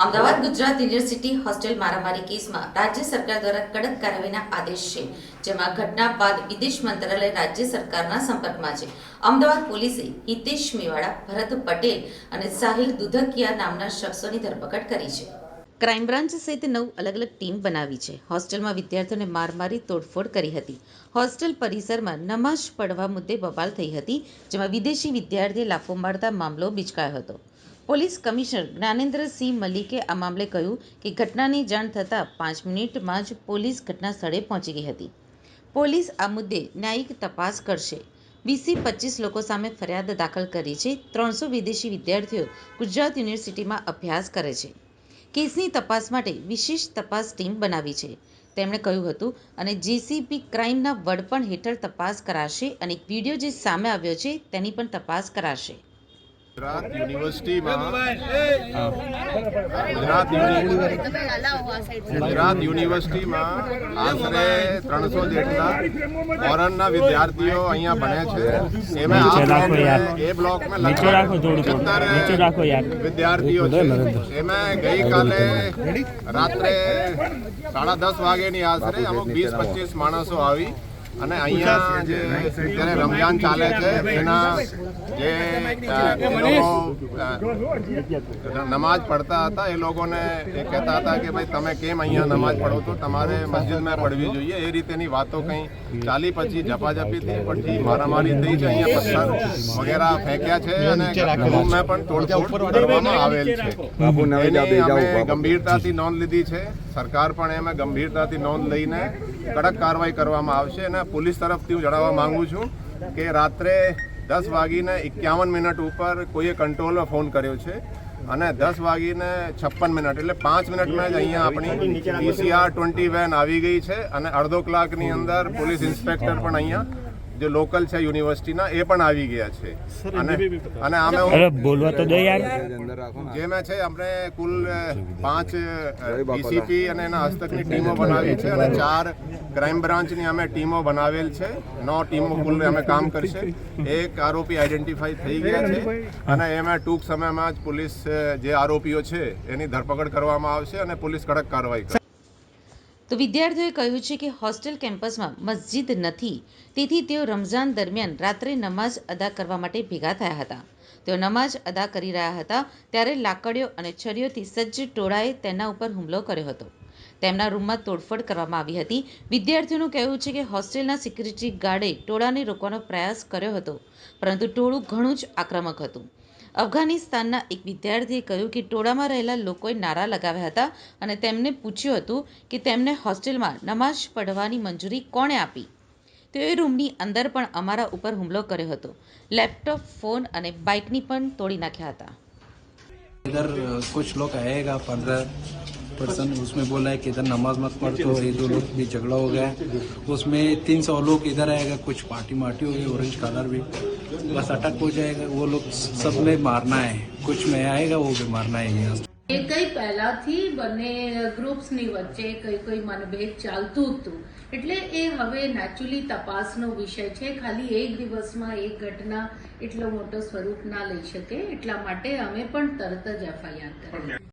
Gujarat university hostel મારામારી કેસમાં રાજ્ય સરકાર દ્વારા કડક કાર્યવાહીના આદેશ છે, જેમાં ઘટના બાદ વિદેશ મંત્રાલય રાજ્ય સરકારના સંપર્કમાં છે. અમદાવાદ પોલીસે હિતેશ મેવાડા, ભરત પટેલ અને સાહિલ દુધકિયા નામના શખ્સોની ધરપકડ કરી છે. ક્રાઇમ બ્રાન્ચ સહિત નવ અલગ અલગ ટીમ બનાવી છે. હોસ્ટેલમાં વિદ્યાર્થીઓને માર મારી તોડફોડ કરી હતી. હોસ્ટેલ પરિસરમાં નમાઝ પડવા મુદ્દે બબાલ થઈ હતી, જેમાં વિદેશી વિદ્યાર્થીએ લાફો મારતા મામલો બિચકાયો હતો. પોલીસ કમિશનર જ્ઞાનેન્દ્રસિંહ મલિકે આ મામલે કહ્યું કે ઘટનાની જાણ થતાં પાંચ મિનિટમાં જ પોલીસ ઘટના સ્થળે પહોંચી ગઈ હતી. પોલીસ આ મુદ્દે ન્યાયિક તપાસ કરશે. વીસથી પચીસ લોકો સામે ફરિયાદ દાખલ કરી છે. ત્રણસો વિદેશી વિદ્યાર્થીઓ ગુજરાત યુનિવર્સિટીમાં અભ્યાસ કરે છે. કેસની તપાસ માટે વિશેષ તપાસ ટીમ બનાવી છે. તેમણે કહ્યું હતું, અને જેસીપી ક્રાઇમના વડપણ હેઠળ તપાસ કરાશે અને એક વીડિયો જે સામે આવ્યો છે તેની પણ તપાસ કરાશે. ગુજરાત યુનિવર્સિટીમાં ગુજરાત યુનિવર્સિટીમાં આશરે ત્રણસો જેટલા ફોરેનના વિદ્યાર્થીઓ અહીંયા ભણે છે એમાં. એ બ્લોકમાં. લગભગ. વિદ્યાર્થીઓ છે એમાં ગઈકાલે રાત્રે સાડા દસ વાગ્યાની આશરે અમુક વીસ પચીસ માણસો આવી અને અહીંયા જે અત્યારે રમજાન ચાલે છે એના જે નમાજ પડતા હતા એ લોકોને એ કહેતા હતા કે ભાઈ તમે કેમ અહીંયા નમાજ પડો તો તમારે મસ્જિદમાં પડવી જોઈએ. એ રીતેની વાતો કંઈ ચાલી પછી ઝપાઝપી થઈ પછી મારામારી થઈ છે અહીંયા પથ્થર વગેરે ફેંક્યા છે અને રૂમમાં પણ તોડફોડ કરવામાં આવેલ છે. એની અમે ગંભીરતાથી નોંધ લીધી છે. સરકાર પણ એમાં ગંભીરતાથી નોંધ લઈને કડક કાર્યવાહી કરવામાં આવશે અને પોલીસ તરફથી હું જણાવવા માગું છું કે રાત્રે દસ વાગીને એકાવન મિનિટ ઉપર કોઈએ કંટ્રોલમાં ફોન કર્યો છે અને દસ વાગીને છપ્પન મિનિટ, એટલે પાંચ મિનિટમાં જ અહીંયા આપણી પીસીઆર ટ્વેન્ટી વેન આવી ગઈ છે અને અડધો કલાકની અંદર પોલીસ ઇન્સ્પેક્ટર પણ અહીંયા જે લોકલ છે યુનિવર્સિટીના એ પણ આવી ગયા છે. અને અને આમે અરે બોલવા તો દે યાર. જેમાં છે આપણે કુલ પાંચ ડીસીપી અને એના હસ્તકની ટીમો બનાવી છે અને ચાર ક્રાઇમ બ્રાન્ચની અમે ટીમો બનાવેલ છે. નવ ટીમો કુલ અમે કામ કરશે. એક આરોપી આઈડેન્ટિફાઈ થઈ ગયા છે અને એમાં ટૂંક સમયમાં જ પોલીસ જે આરોપીઓ છે એની ધરપકડ કરવામાં આવશે અને પોલીસ કડક કાર્યવાહી કરશે. તો વિદ્યાર્થીઓએ કહ્યું છે કે હોસ્ટેલ કેમ્પસમાં મસ્જિદ નથી. તેથી તેઓ રમઝાન દરમિયાન રાત્રે નમાઝ અદા કરવા માટે ભેગા થયા હતા. તેઓ નમાઝ અદા કરી રહ્યા હતા ત્યારે લાકડીઓ અને છરીઓથી સજ્જ ટોળાએ તેના ઉપર હુમલો કર્યો હતો. તેમના રૂમમાં તોડફોડ કરવામાં આવી હતી. વિદ્યાર્થીઓનું કહેવું છે કે હોસ્ટેલના સિક્યુરિટી ગાર્ડે ટોળાને રોકવાનો પ્રયાસ કર્યો હતો, પરંતુ ટોળું ઘણું જ આક્રમક હતું. અફઘાનિસ્તાનના એક વિદ્યાર્થીએ કહ્યું કે ટોળામાં રહેલા લોકોએ નારા લગાવ્યા હતા અને તેમને પૂછ્યું હતું કે તેમને હોસ્ટેલમાં નમાઝ પઢવાની મંજૂરી કોણે આપી તેઓએ રૂમની અંદર પણ અમારા ઉપર હુમલો કર્યો હતો લેપટોપ ફોન અને બાઇકની પણ તોડી નાખ્યા હતા इधर अ, कुछ लोग आएगा पंद्रह पर्सन उसमें बोला है कि इधर नमाज मत पढ़ तो ये दो लोग भी झगड़ा हो गया है उसमें तीन सौ लोग इधर आएगा कुछ पार्टी मार्टी हो गई ऑरेंज कलर भी बस अटक हो जाएगा वो लोग सब में मारना है कुछ में आएगा वो भी मारना है यहाँ એ કઈ પહેલાથી બંને ગ્રુપ્સની વચ્ચે કઈ કઈ મનભેદ ચાલતું હતું એટલે એ હવે નેચરલી તપાસનો વિષય છે ખાલી એક દિવસમાં એક ઘટના એટલો મોટો સ્વરૂપ ના લઈ શકે એટલા માટે અમે પણ તરત જ એફઆઈઆર કરી